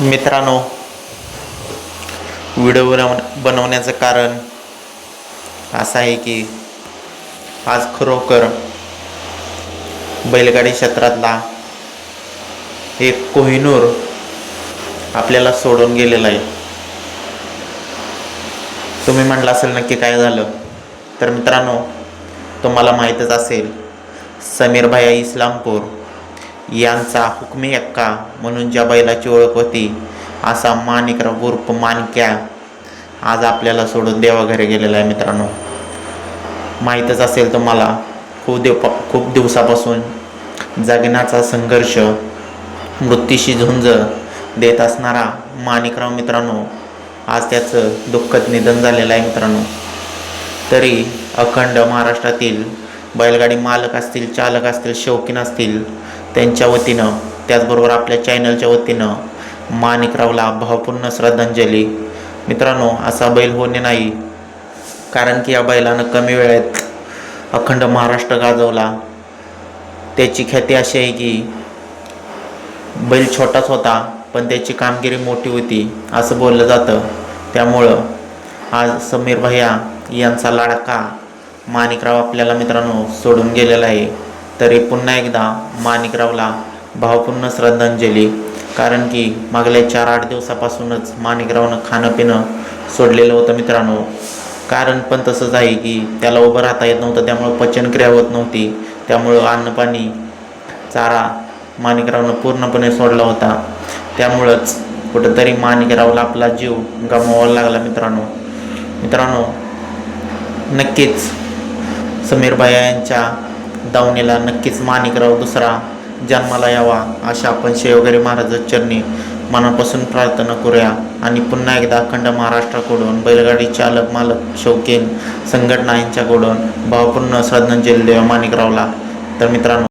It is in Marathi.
मित्रांनो व्हिडिओ बनव बनवण्याचं कारण असं आहे की आज खरोखर बैलगाडी क्षेत्रातला एक कोहिनूर आपल्याला सोडून गेलेला आहे. तुम्ही म्हटलं असेल नक्की काय झालं तर मित्रांनो तुम्हाला माहीतच असेल समीर भाया इस्लामपूर यांचा हुकमी अक्का म्हणून ज्या बैलाची ओळख होती असा माणिकराव उर्फ माणक्या आज आपल्याला सोडून देवाघरी गेलेला आहे मित्रांनो. माहीतच असेल तुम्हाला खूप दिव खूप दिवसापासून जगण्याचा संघर्ष मृत्यूशी झुंज देत असणारा माणिकराव मित्रांनो आज त्याचं दुःखद निधन झालेलं आहे मित्रांनो. तरी अखंड महाराष्ट्रातील बैलगाडी मालक असतील चालक असतील शौकीन असतील त्यांच्या वतीनं त्याचबरोबर आपल्या चॅनलच्या वतीनं माणिकरावला भावपूर्ण श्रद्धांजली. मित्रांनो असा बैल होणे नाही कारण की या बैलानं कमी वेळेत अखंड महाराष्ट्र गाजवला. त्याची ख्याती अशी आहे की बैल छोटाच होता पण त्याची कामगिरी मोठी होती असं बोललं जातं. त्यामुळं आज समीर भैया यांचा लाडका माणिकराव आपल्याला मित्रांनो सोडून गेलेला आहे. तरी पुन्हा एकदा माणिकरावला भावपूर्ण श्रद्धांजली कारण की मागल्या चार आठ दिवसापासूनच माणिकरावनं खाणं पिणं सोडलेलं होतं मित्रांनो. कारण पण तसंच आहे की त्याला उभं राहता येत नव्हतं त्यामुळं पचनक्रिया होत नव्हती. त्यामुळं अन्नपाणी चारा माणिकरावनं पूर्णपणे सोडला होता. त्यामुळंच कुठंतरी माणिकरावला आपला जीव गमवावा लागला मित्रांनो. मित्रांनो नक्कीच समीरबाई यांच्या दावणीला नक्कीच माणिकराव दुसरा जन्माला यावा अशा आपण शेवगरी महाराज चरणी मनापासून प्रार्थना करूया. आणि पुन्हा एकदा अखंड महाराष्ट्राकडून बैलगाडी चालक मालक शौकीन संघटना यांच्याकडून भावपूर्ण श्रद्धांजली देवा माणिकरावला. तर मित्रांनो